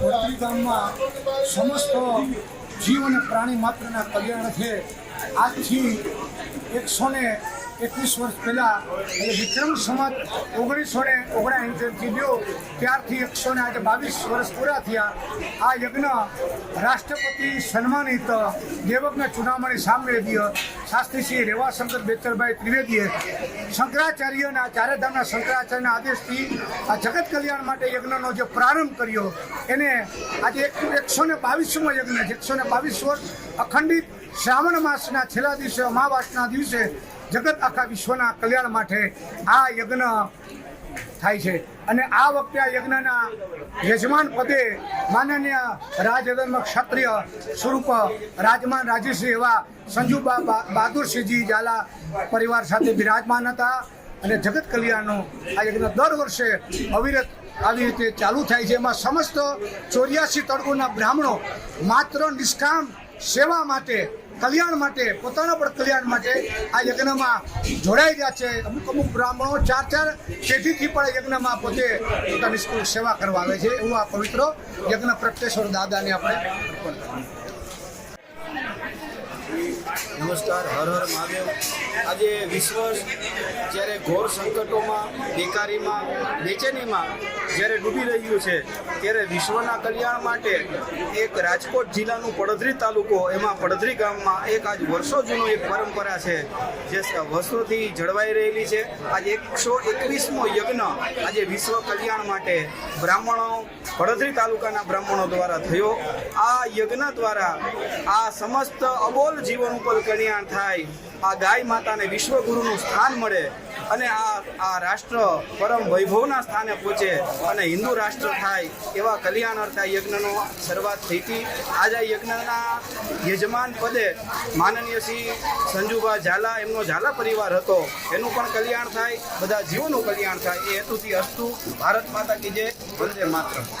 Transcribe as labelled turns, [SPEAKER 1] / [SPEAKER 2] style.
[SPEAKER 1] ગામમાં સમસ્ત જીવ અને પ્રાણી માત્રના કલ્યાણાર્થે આજથી એકસો ને એકવીસ વર્ષ પહેલાં એટલે વિક્રમ સંમત ઓગણીસો ને ઓગણએંશીથી ગયો ત્યારથી એકસો ને આજે બાવીસ વર્ષ પૂરા થયા. આ યજ્ઞ રાષ્ટ્રપતિ સન્માનિત દેવજ્ઞ ચુનામણી સામ્રાજ્ય શાસ્ત્રી શ્રી રેવાશંકર બેચરભાઈ ત્રિવેદીએ શંકરાચાર્યના, ચારેધામના શંકરાચાર્યના આદેશથી આ જગત કલ્યાણ માટે યજ્ઞનો જે પ્રારંભ કર્યો, એને આજે એકસો ને બાવીસમો યજ્ઞ છે. એકસો ને બાવીસ વર્ષ અખંડિત શ્રાવણ માસના છેલ્લા દિવસે, અમાવાસના દિવસે જગત આખા વિશ્વના કલ્યાણ માટે આ યજ્ઞ થાય છે. અને આ વખતે આ યજ્ઞના યજમાન પદે માનનીય રાજધર્મ ક્ષત્રિય સ્વરૂપ રાજમાન રાજેશ્રી એવા સંજુબા બહાદુરસિંહજી ઝાલા પરિવાર સાથે બિરાજમાન હતા. અને જગત કલ્યાણનો આ યજ્ઞ દર વર્ષે અવિરત આવી રીતે ચાલુ થાય છે. એમાં સમસ્ત ચોર્યાસી તળગુના બ્રાહ્મણો માત્ર નિષ્કામ સેવા માટે, કલ્યાણ માટે, પોતાના પણ કલ્યાણ માટે આ યજ્ઞમાં જોડાઈ રહ્યા છે અમુક અમુક બ્રાહ્મણો ચાર ચાર પેઢીથી પણ યજ્ઞમાં પોતે પોતાની સેવા કરવા આવે છે એવું આ પવિત્ર યજ્ઞ પ્રત્યેશ્વર દાદાને આપણે અર્પણ કરીએ.
[SPEAKER 2] નમસ્કાર, હર હર મહાદેવ. આજે વિશ્વ જ્યારે ઘોર સંકટોમાં, બેકારીમાં, બેચેનીમાં જ્યારે ડૂબી રહ્યું છે, ત્યારે વિશ્વના કલ્યાણ માટે એક રાજકોટ જિલ્લાનું પડધરી તાલુકો, એમાં પડધરી ગામમાં એક આજ વર્ષો જૂનું એક પરંપરા છે, જે વર્ષોથી જળવાઈ રહેલી છે. આજે એકસો એકવીસમો યજ્ઞ આજે વિશ્વ કલ્યાણ માટે બ્રાહ્મણો, પડધરી તાલુકાના બ્રાહ્મણો દ્વારા થયો. આ યજ્ઞ દ્વારા આ સમસ્ત અબોલ જીવન ઉપર કલ્યાણ થાય, આ ગાય માતાને વિશ્વગુરુનું સ્થાન મળે અને આ આ રાષ્ટ્ર પરમ વૈભવના સ્થાને પહોંચે અને હિન્દુ રાષ્ટ્ર થાય, એવા કલ્યાણ અર્થે આ યજ્ઞનો શરૂઆત થઈ હતી. આજે આ યજ્ઞના યજમાન પદે માનનીય શ્રી સંજુભા ઝાલા, એમનો ઝાલા પરિવાર હતો. એનું પણ કલ્યાણ થાય, બધા જીવોનું કલ્યાણ થાય. એ હેતુથી અસ્તુ, ભારત માતા કીજે વંદે માત્ર